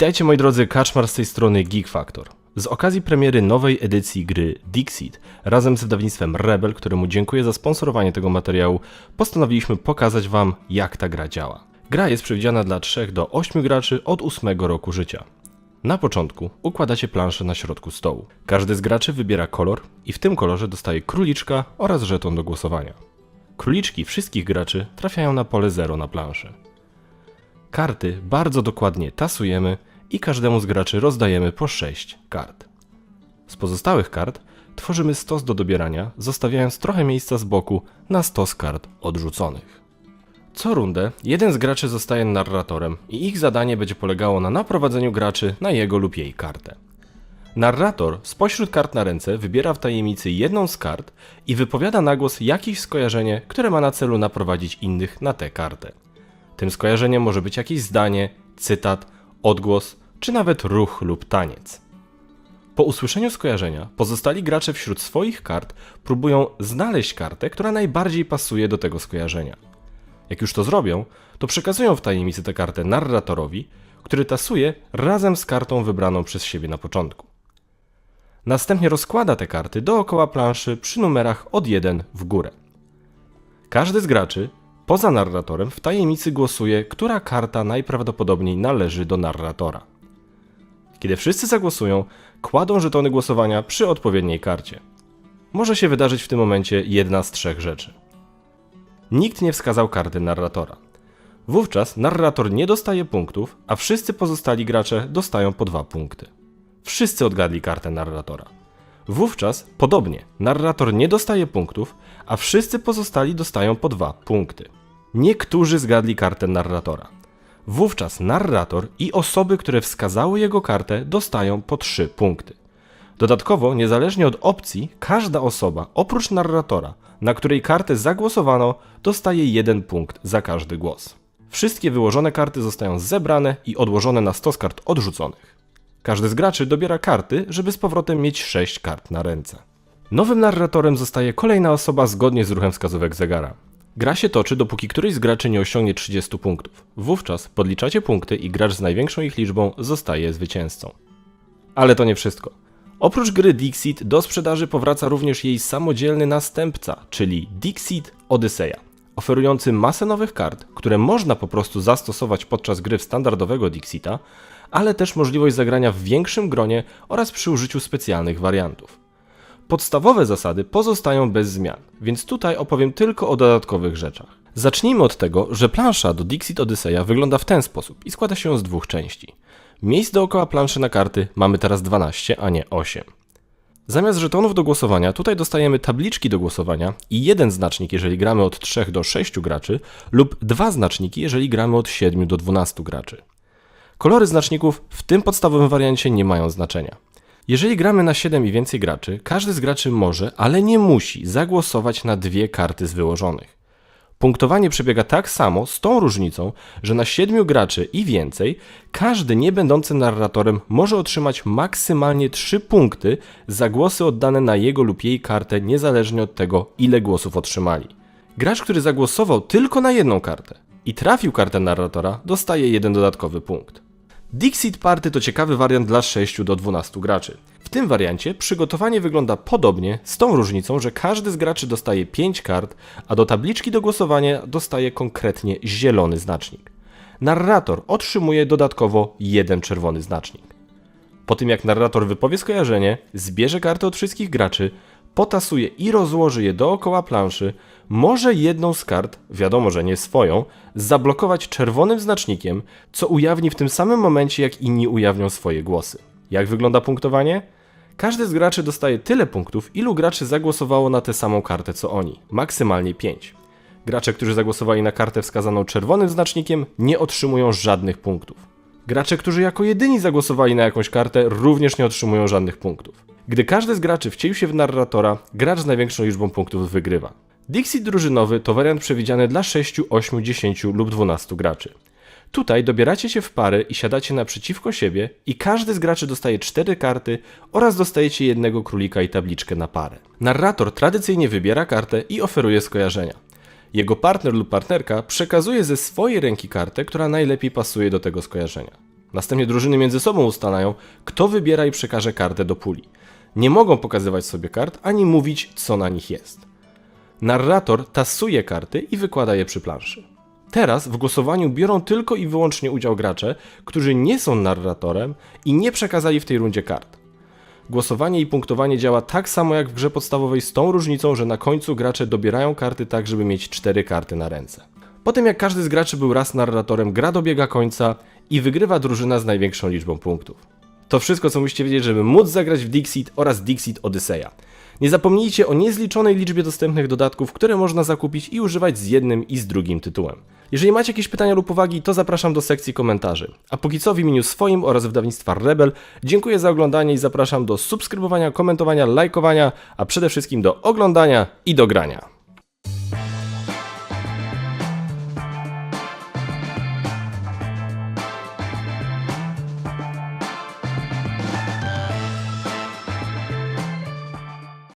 Witajcie moi drodzy, Kaczmar z tej strony Geek Factor. Z okazji premiery nowej edycji gry Dixit, razem z wydawnictwem Rebel, któremu dziękuję za sponsorowanie tego materiału, postanowiliśmy pokazać Wam, jak ta gra działa. Gra jest przewidziana dla 3 do 8 graczy od 8 roku życia. Na początku układacie planszę na środku stołu. Każdy z graczy wybiera kolor i w tym kolorze dostaje króliczka oraz żeton do głosowania. Króliczki wszystkich graczy trafiają na pole 0 na planszy. Karty bardzo dokładnie tasujemy i każdemu z graczy rozdajemy po 6 kart. Z pozostałych kart tworzymy stos do dobierania, zostawiając trochę miejsca z boku na stos kart odrzuconych. Co rundę jeden z graczy zostaje narratorem i ich zadanie będzie polegało na naprowadzeniu graczy na jego lub jej kartę. Narrator spośród kart na ręce wybiera w tajemnicy jedną z kart i wypowiada na głos jakieś skojarzenie, które ma na celu naprowadzić innych na tę kartę. Tym skojarzeniem może być jakieś zdanie, cytat, odgłos, czy nawet ruch lub taniec. Po usłyszeniu skojarzenia, pozostali gracze wśród swoich kart próbują znaleźć kartę, która najbardziej pasuje do tego skojarzenia. Jak już to zrobią, to przekazują w tajemnicy tę kartę narratorowi, który tasuje razem z kartą wybraną przez siebie na początku. Następnie rozkłada te karty dookoła planszy przy numerach od 1 w górę. Każdy z graczy, poza narratorem, w tajemnicy głosuje, która karta najprawdopodobniej należy do narratora. Kiedy wszyscy zagłosują, kładą żetony głosowania przy odpowiedniej karcie. Może się wydarzyć w tym momencie jedna z trzech rzeczy. Nikt nie wskazał karty narratora. Wówczas narrator nie dostaje punktów, a wszyscy pozostali gracze dostają po dwa punkty. Wszyscy odgadli kartę narratora. Wówczas, podobnie, narrator nie dostaje punktów, a wszyscy pozostali dostają po dwa punkty. Niektórzy zgadli kartę narratora. Wówczas narrator i osoby, które wskazały jego kartę, dostają po 3 punkty. Dodatkowo, niezależnie od opcji, każda osoba, oprócz narratora, na której kartę zagłosowano, dostaje jeden punkt za każdy głos. Wszystkie wyłożone karty zostają zebrane i odłożone na stos kart odrzuconych. Każdy z graczy dobiera karty, żeby z powrotem mieć 6 kart na ręce. Nowym narratorem zostaje kolejna osoba zgodnie z ruchem wskazówek zegara. Gra się toczy, dopóki któryś z graczy nie osiągnie 30 punktów. Wówczas podliczacie punkty i gracz z największą ich liczbą zostaje zwycięzcą. Ale to nie wszystko. Oprócz gry Dixit do sprzedaży powraca również jej samodzielny następca, czyli Dixit Odyseja, oferujący masę nowych kart, które można po prostu zastosować podczas gry w standardowego Dixita, ale też możliwość zagrania w większym gronie oraz przy użyciu specjalnych wariantów. Podstawowe zasady pozostają bez zmian, więc tutaj opowiem tylko o dodatkowych rzeczach. Zacznijmy od tego, że plansza do Dixit Odyseja wygląda w ten sposób i składa się z dwóch części. Miejsc dookoła planszy na karty mamy teraz 12, a nie 8. Zamiast żetonów do głosowania, tutaj dostajemy tabliczki do głosowania i jeden znacznik, jeżeli gramy od 3 do 6 graczy, lub dwa znaczniki, jeżeli gramy od 7 do 12 graczy. Kolory znaczników w tym podstawowym wariancie nie mają znaczenia. Jeżeli gramy na 7 i więcej graczy, każdy z graczy może, ale nie musi zagłosować na dwie karty z wyłożonych. Punktowanie przebiega tak samo, z tą różnicą, że na 7 graczy i więcej, każdy nie będący narratorem może otrzymać maksymalnie 3 punkty za głosy oddane na jego lub jej kartę, niezależnie od tego, ile głosów otrzymali. Gracz, który zagłosował tylko na jedną kartę i trafił kartę narratora, dostaje jeden dodatkowy punkt. Dixit Party to ciekawy wariant dla 6 do 12 graczy. W tym wariancie przygotowanie wygląda podobnie, z tą różnicą, że każdy z graczy dostaje 5 kart, a do tabliczki do głosowania dostaje konkretnie zielony znacznik. Narrator otrzymuje dodatkowo jeden czerwony znacznik. Po tym jak narrator wypowie skojarzenie, zbierze karty od wszystkich graczy, potasuje i rozłoży je dookoła planszy, może jedną z kart, wiadomo, że nie swoją, zablokować czerwonym znacznikiem, co ujawni w tym samym momencie, jak inni ujawnią swoje głosy. Jak wygląda punktowanie? Każdy z graczy dostaje tyle punktów, ilu graczy zagłosowało na tę samą kartę co oni, maksymalnie 5. Gracze, którzy zagłosowali na kartę wskazaną czerwonym znacznikiem, nie otrzymują żadnych punktów. Gracze, którzy jako jedyni zagłosowali na jakąś kartę, również nie otrzymują żadnych punktów. Gdy każdy z graczy wcielił się w narratora, gracz z największą liczbą punktów wygrywa. Dixit drużynowy to wariant przewidziany dla 6, 8, 10 lub 12 graczy. Tutaj dobieracie się w pary i siadacie naprzeciwko siebie i każdy z graczy dostaje 4 karty oraz dostajecie jednego królika i tabliczkę na parę. Narrator tradycyjnie wybiera kartę i oferuje skojarzenia. Jego partner lub partnerka przekazuje ze swojej ręki kartę, która najlepiej pasuje do tego skojarzenia. Następnie drużyny między sobą ustalają, kto wybiera i przekaże kartę do puli. Nie mogą pokazywać sobie kart, ani mówić, co na nich jest. Narrator tasuje karty i wykłada je przy planszy. Teraz w głosowaniu biorą tylko i wyłącznie udział gracze, którzy nie są narratorem i nie przekazali w tej rundzie kart. Głosowanie i punktowanie działa tak samo jak w grze podstawowej z tą różnicą, że na końcu gracze dobierają karty tak, żeby mieć cztery karty na ręce. Po tym jak każdy z graczy był raz narratorem, gra dobiega końca i wygrywa drużyna z największą liczbą punktów. To wszystko, co musicie wiedzieć, żeby móc zagrać w Dixit oraz Dixit Odyseja. Nie zapomnijcie o niezliczonej liczbie dostępnych dodatków, które można zakupić i używać z jednym i z drugim tytułem. Jeżeli macie jakieś pytania lub uwagi, to zapraszam do sekcji komentarzy. A póki co w imieniu swoim oraz wydawnictwa Rebel dziękuję za oglądanie i zapraszam do subskrybowania, komentowania, lajkowania, a przede wszystkim do oglądania i do grania.